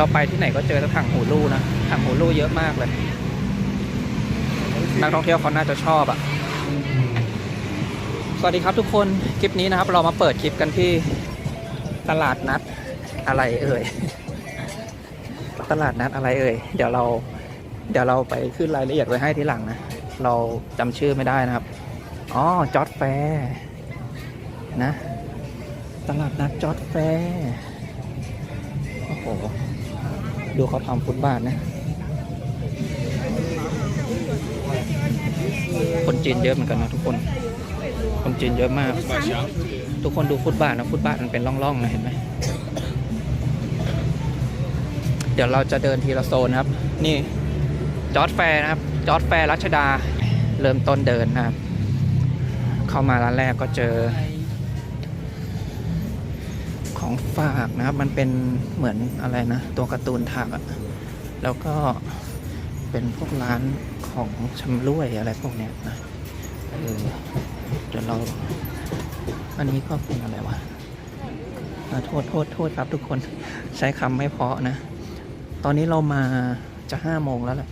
เราไปที่ไหนก็เจอถังหูลู่นะถังหูลู่เยอะมากเลย นักท่องเที่ยวเขาน่าจะชอบอะ่ะ สวัสดีครับทุกคน คลิปนี้นะครับ เรามาเปิดคลิปกันที่ตลาดนัดอะไรเอ่ย ตลาดนัดอะไรเอ่ย เดี๋ยวเราเดี๋ยวเราไปขึ้นรายละเอียดไว้ให้ทีหลังนะ เราจำชื่อไม่ได้นะครับ อ๋อ จอดแฟร์นะ ตลาดนัดจอดแฟร์โอ้โห ดูเขาทำฟุตบาทนะ คนจีนเยอะเหมือนกันนะทุกคน คนจีนเยอะมาก ทุกคนดูฟุตบาทนะฟุตบาทมันเป็นร่องๆนะเห็นไหม เดี๋ยวเราจะเดินทีละโซนนะครับ นี่จอร์ดแฟร์นะครับ จอร์ดแฟร์รัชดา เริ่มต้นเดินนะครับ เข้ามาร้านแรกก็เจอ ของฝากนะครับ มันเป็นเหมือนอะไรนะ ตัวการ์ตูนถักอะแล้วก็เป็นพวกร้านของชำร่วยอะไรพวกเนี้ยนะเออเดี๋ยวเรา อันนี้ก็เป็นอะไรวะโทษโทษโทษครับทุกคนใช้คำไม่เพาะนะ ตอนนี้เรามาจะห้าโมงแล้วแหละ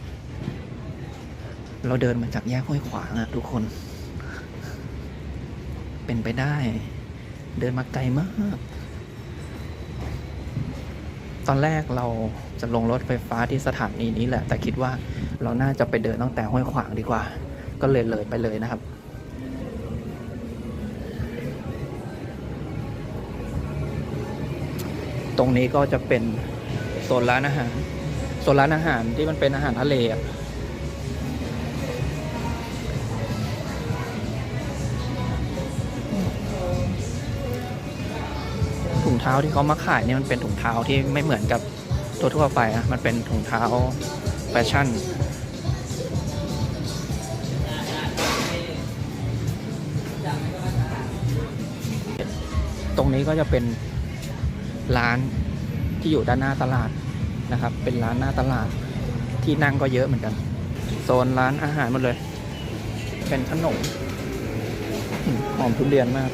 เราเดินมาจากแยกห้วยขวางอะทุกคน เป็นไปได้ เดินมาไกลมาก ตอนแรกเราจะลงรถไฟฟ้าที่สถานีนี้แหละ แต่คิดว่าเราน่าจะไปเดินตั้งแต่ห้วยขวางดีกว่า ก็เลยเลยไปเลยนะครับ ตรงนี้ก็จะเป็นโซนร้านอาหารโซนร้านอาหารที่มันเป็นอาหารทะเลอะ ท้าที่เขามาขายนี่มันเป็นถุงเท้าที่ไม่เหมือนกับตัวทั่วไปอะมันเป็นถุงเท้าแฟชั่นตรงนี้ก็จะเป็นร้านที่อยู่ด้านหน้าตลาดนะครับ เป็นร้านหน้าตลาดที่นั่งก็เยอะเหมือนกัน โซนร้านอาหารหมดเลย เป็นขนมหอมทุเรียนมาก